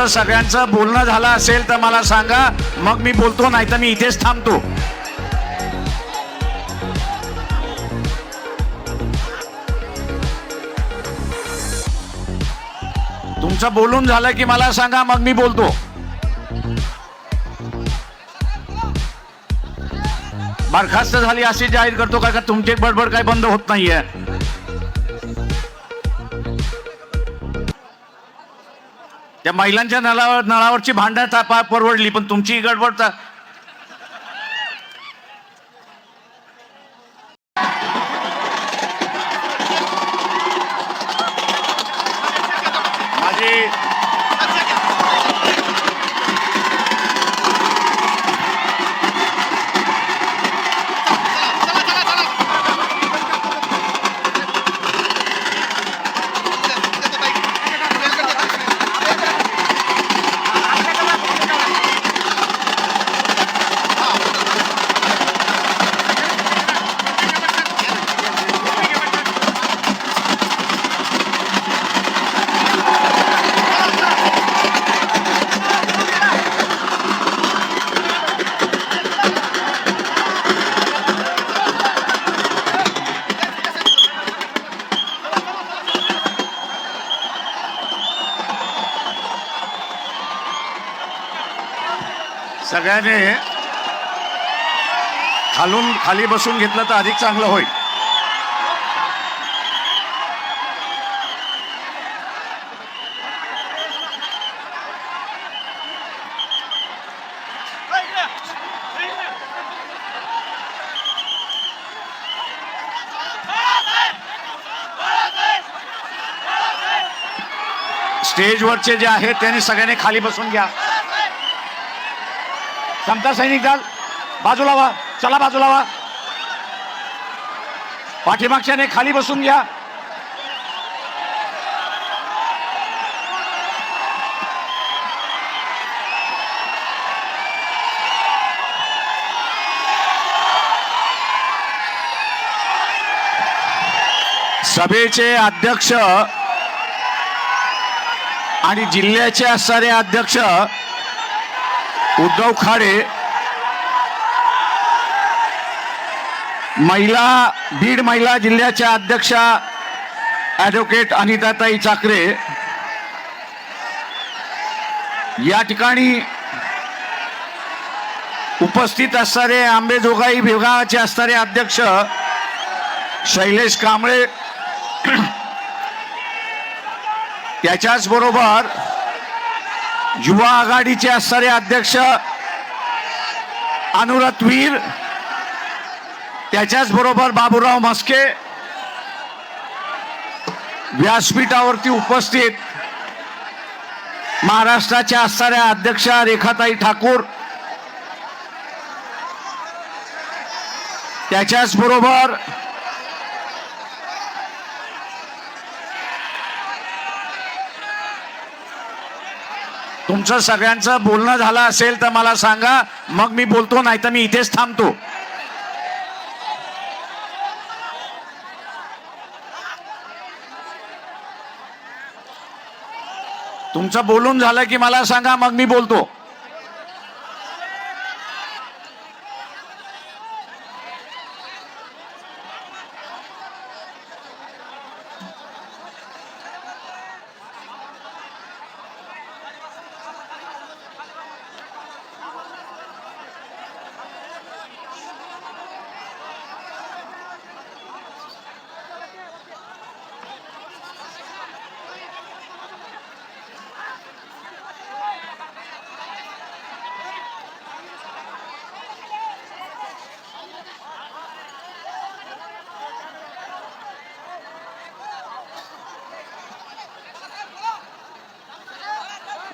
तुमचं सगळ्यांचं बोलणं झालं असेल तर मला सांगा मग मी बोलतो नाही तर मी इथेच थांबतो. तुमचं बोलून झालं की मला सांगा मग मी बोलतो. बरखास्त झाली अशी जाहीर करतो का का तुमची बडबड काय बंद होत नाहीये? त्या महिलांच्या नळावर नळावरची भांडण तापा परवडली पण तुमची ही गडबड सगळ्याने खालून खाली बसून घेतलं तर अधिक चांगलं होईल. स्टेजवरचे जे आहेत त्यांनी सगळ्यांनी खाली बसून घ्या. समता सैनिक दल बाजूला व्हा चला बाजूला व्हा पाठीमागच्याने खाली बसून घ्या. सभेचे अध्यक्ष आणि जिल्ह्याचे असणारे अध्यक्ष उद्धव खाडे महिला बीड महिला जिल्ह्याच्या अध्यक्षा ॲडव्होकेट अनिताताई चाकरे. या ठिकाणी उपस्थित असणारे आंबेजोगाई विभागाचे असणारे अध्यक्ष शैलेश कांबळे. त्याच्याचबरोबर युवा आघाडीचे असणारे अध्यक्ष अनुरत वीर त्याच्याच बरोबर बाबूराव मस्के व्यासपीठावरती उपस्थित महाराष्ट्राच्या असणाऱ्या अध्यक्षा रेखाताई ठाकूर त्याच्याच बरोबर तुमचं सगळ्यांचं बोलणं झालं असेल तर मला सांगा मग मी बोलतो नाही तर मी इथेच थांबतो. तुमचं बोलून झालं की मला सांगा मग मी बोलतो.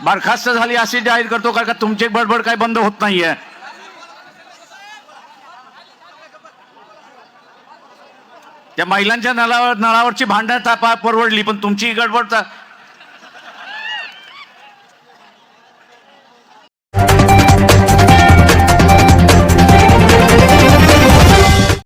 बरखास्त झाली अशी जाहीर करतो का का तुमची बडबड काही बंद होत नाहीये. त्या महिलांच्या नळावर नळावरची भांडण परवडली पण तुमची गडबड